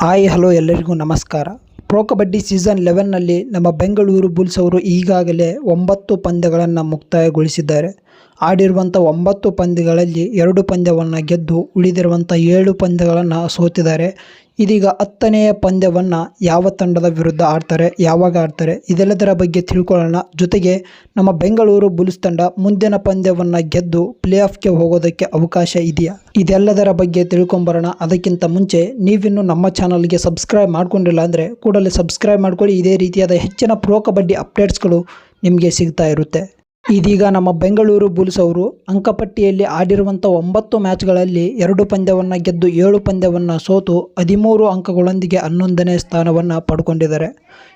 Hi, hello ಎಲ್ಲರಿಗೂ ನಮಸ್ಕಾರ. Pro kabaddi season ಲೆವೆನ್ನಲ್ಲಿ ನಮ್ಮ ಬೆಂಗಳೂರು ಬುಲ್ಸ್ ಅವರು ಈಗಾಗಲೇ ಒಂಬತ್ತು ಪಂದ್ಯಗಳನ್ನು ಮುಕ್ತಾಯಗೊಳಿಸಿದ್ದಾರೆ. ಆಡಿರುವಂಥ ಒಂಬತ್ತು ಪಂದ್ಯಗಳಲ್ಲಿ ಎರಡು ಪಂದ್ಯವನ್ನು ಗೆದ್ದು ಉಳಿದಿರುವಂಥ ಏಳು ಪಂದ್ಯಗಳನ್ನು ಸೋತಿದ್ದಾರೆ. ಇದೀಗ ಹತ್ತನೆಯ ಪಂದ್ಯವನ್ನು ಯಾವ ತಂಡದ ವಿರುದ್ಧ ಆಡ್ತಾರೆ, ಯಾವಾಗ ಆಡ್ತಾರೆ, ಇದೆಲ್ಲದರ ಬಗ್ಗೆ ತಿಳ್ಕೊಳ್ಳೋಣ. ಜೊತೆಗೆ ನಮ್ಮ ಬೆಂಗಳೂರು ಬುಲ್ಸ್ ತಂಡ ಮುಂದಿನ ಪಂದ್ಯವನ್ನು ಗೆದ್ದು ಪ್ಲೇ ಆಫ್ಗೆ ಹೋಗೋದಕ್ಕೆ ಅವಕಾಶ ಇದೆಯಾ? ಇದೆಲ್ಲದರ ಬಗ್ಗೆ ತಿಳ್ಕೊಂಬರೋಣ. ಅದಕ್ಕಿಂತ ಮುಂಚೆ ನೀವಿನ್ನು ನಮ್ಮ ಚಾನಲ್ಗೆ ಸಬ್ಸ್ಕ್ರೈಬ್ ಮಾಡ್ಕೊಂಡಿಲ್ಲ ಅಂದರೆ ಕೂಡಲೇ ಸಬ್ಸ್ಕ್ರೈಬ್ ಮಾಡ್ಕೊಳ್ಳಿ. ಇದೇ ರೀತಿಯಾದ ಹೆಚ್ಚಿನ ಪ್ರೋ ಕಬಡ್ಡಿ ಅಪ್ಡೇಟ್ಸ್ಗಳು ನಿಮಗೆ ಸಿಗ್ತಾ ಇರುತ್ತೆ. ಇದೀಗ ನಮ್ಮ ಬೆಂಗಳೂರು ಬುಲ್ಸ್ ಅವರು ಅಂಕಪಟ್ಟಿಯಲ್ಲಿ ಆಡಿರುವಂಥ ಒಂಬತ್ತು ಮ್ಯಾಚ್ಗಳಲ್ಲಿ ಎರಡು ಪಂದ್ಯವನ್ನು ಗೆದ್ದು ಏಳು ಪಂದ್ಯವನ್ನು ಸೋತು ಹದಿಮೂರು ಅಂಕಗಳೊಂದಿಗೆ ಹನ್ನೊಂದನೇ ಸ್ಥಾನವನ್ನು ಪಡ್ಕೊಂಡಿದ್ದಾರೆ.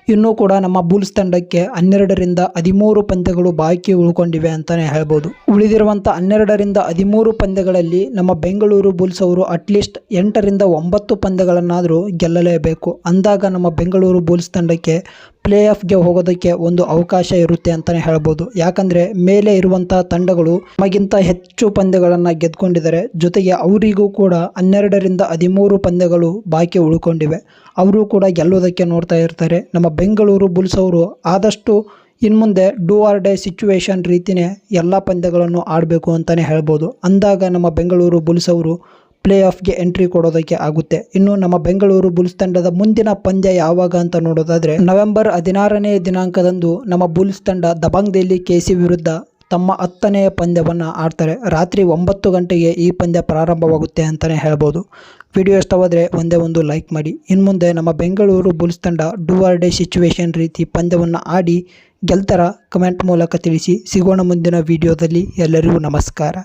ಇನ್ನೂ ಕೂಡ ನಮ್ಮ ಬುಲ್ಸ್ ತಂಡಕ್ಕೆ ಹನ್ನೆರಡರಿಂದ ಹದಿಮೂರು ಪಂದ್ಯಗಳು ಬಾಕಿ ಉಳ್ಕೊಂಡಿವೆ ಅಂತಲೇ ಹೇಳ್ಬೋದು. ಉಳಿದಿರುವಂಥ ಹನ್ನೆರಡರಿಂದ ಹದಿಮೂರು ಪಂದ್ಯಗಳಲ್ಲಿ ನಮ್ಮ ಬೆಂಗಳೂರು ಬುಲ್ಸ್ ಅವರು ಅಟ್ಲೀಸ್ಟ್ ಎಂಟರಿಂದ ಒಂಬತ್ತು ಪಂದ್ಯಗಳನ್ನಾದರೂ ಗೆಲ್ಲಲೇಬೇಕು. ಅಂದಾಗ ನಮ್ಮ ಬೆಂಗಳೂರು ಬುಲ್ಸ್ ತಂಡಕ್ಕೆ ಪ್ಲೇ ಆಫ್ಗೆ ಹೋಗೋದಕ್ಕೆ ಒಂದು ಅವಕಾಶ ಇರುತ್ತೆ ಅಂತಲೇ ಹೇಳ್ಬೋದು. ಯಾಕಂದರೆ ಮೇಲೆ ಇರುವಂಥ ತಂಡಗಳು ನಮಗಿಂತ ಹೆಚ್ಚು ಪಂದ್ಯಗಳನ್ನು ಗೆದ್ಕೊಂಡಿದ್ದಾರೆ. ಜೊತೆಗೆ ಅವರಿಗೂ ಕೂಡ ಹನ್ನೆರಡರಿಂದ ಹದಿಮೂರು ಪಂದ್ಯಗಳು ಬಾಕಿ ಉಳ್ಕೊಂಡಿವೆ. ಅವರು ಕೂಡ ಗೆಲ್ಲೋದಕ್ಕೆ ನೋಡ್ತಾ ಇರ್ತಾರೆ. ನಮ್ಮ ಬೆಂಗಳೂರು ಬುಲ್ಸ್ ಅವರು ಆದಷ್ಟು ಇನ್ಮುಂದೆ ಡೂ ಆರ್ ಡೇ ಸಿಚುವೇಶನ್ ರೀತಿಯೇ ಎಲ್ಲ ಪಂದ್ಯಗಳನ್ನು ಆಡಬೇಕು ಅಂತಲೇ ಹೇಳ್ಬೋದು. ಅಂದಾಗ ನಮ್ಮ ಬೆಂಗಳೂರು ಬುಲ್ಸ್ ಅವರು ಪ್ಲೇ ಆಫ್ಗೆ ಎಂಟ್ರಿ ಕೊಡೋದಕ್ಕೆ ಆಗುತ್ತೆ. ಇನ್ನು ನಮ್ಮ ಬೆಂಗಳೂರು ಬುಲ್ಸ್ ತಂಡದ ಮುಂದಿನ ಪಂದ್ಯ ಯಾವಾಗ ಅಂತ ನೋಡೋದಾದ್ರೆ, ನವೆಂಬರ್ ಹದಿನಾರನೇ ದಿನಾಂಕದಂದು ನಮ್ಮ ಬುಲ್ಸ್ ತಂಡ ದಬಾಂಗ್ ದೆಹಲಿ ಕೆ ಸಿ ವಿರುದ್ಧ ತಮ್ಮ ಹತ್ತನೆಯ ಪಂದ್ಯವನ್ನು ಆಡ್ತಾರೆ. ರಾತ್ರಿ ಒಂಬತ್ತು ಗಂಟೆಗೆ ಈ ಪಂದ್ಯ ಪ್ರಾರಂಭವಾಗುತ್ತೆ ಅಂತಲೇ ಹೇಳ್ಬೋದು. ವಿಡಿಯೋ ಇಷ್ಟವಾದರೆ ಒಂದೇ ಒಂದು ಲೈಕ್ ಮಾಡಿ. ಇನ್ನು ಮುಂದೆ ನಮ್ಮ ಬೆಂಗಳೂರು ಬುಲ್ಸ್ ತಂಡ ಡೂ ಆರ್ ಡೇ ಸಿಚುವೇಶನ್ ರೀತಿ ಪಂದ್ಯವನ್ನು ಆಡಿ ಗೆಲ್ತರ, ಕಮೆಂಟ್ ಮೂಲಕ ತಿಳಿಸಿ. ಸಿಗೋಣ ಮುಂದಿನ ವಿಡಿಯೋದಲ್ಲಿ ಎಲ್ಲರಿಗೂ ನಮಸ್ಕಾರ.